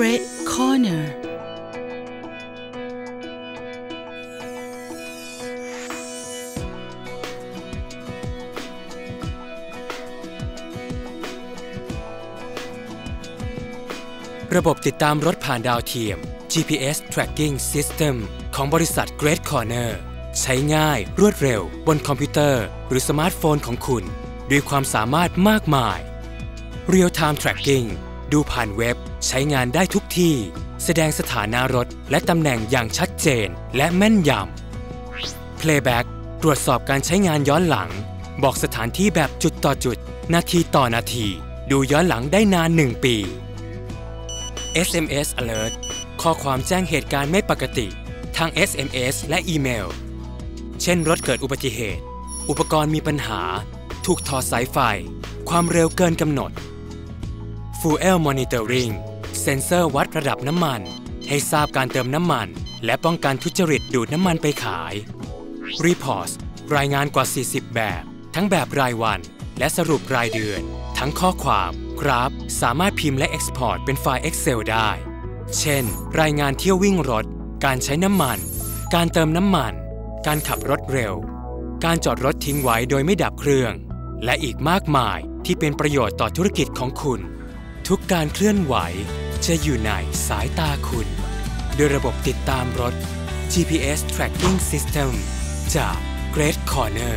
Great Corner ระบบติดตามรถผ่านดาวเทียม GPS Tracking System ของบริษัท Great Corner ใช้ง่ายรวดเร็ว บนคอมพิวเตอร์ หรือสมาร์ทโฟนของคุณ ด้วยความสามารถมากมาย Real Time Tracking ดูผ่านเว็บ ใช้งานได้ทุกที่ แสดงสถานะรถ และตำแหน่งอย่างชัดเจน และแม่นยำ Playback ตรวจสอบการใช้งานย้อนหลัง บอกสถานที่แบบจุดต่อจุด นาทีต่อนาที ดูย้อนหลังได้นาน 1 ปี SMS Alert ข้อความแจ้งเหตุการณ์ไม่ปกติ ทาง SMS และอีเมล เช่นรถเกิดอุบัติเหตุ อุปกรณ์มีปัญหา ถูกถอดสายไฟ ความเร็วเกินกำหนด Fuel Monitoring เซ็นเซอร์วัดระดับน้ำมัน ให้ทราบการเติมน้ำมัน และป้องกันทุจริตดูดน้ำมันไปขาย Report รายงานกว่า 40 แบบ ทั้งแบบรายวัน และสรุปรายเดือน ทั้งข้อความ กราฟ สามารถพิมพ์และ Export เป็นไฟล์ Excel ได้ เช่น รายงานเที่ยววิ่งรถ การใช้น้ำมัน การเติมน้ำมัน การขับรถเร็ว การจอดรถทิ้งไว้โดยไม่ดับเครื่อง และอีกมากมายที่เป็นประโยชน์ต่อธุรกิจของคุณ ทุกการเคลื่อนไหวจะอยู่ในสายตาคุณ โดยระบบติดตามรถ GPS Tracking System จาก Great Corner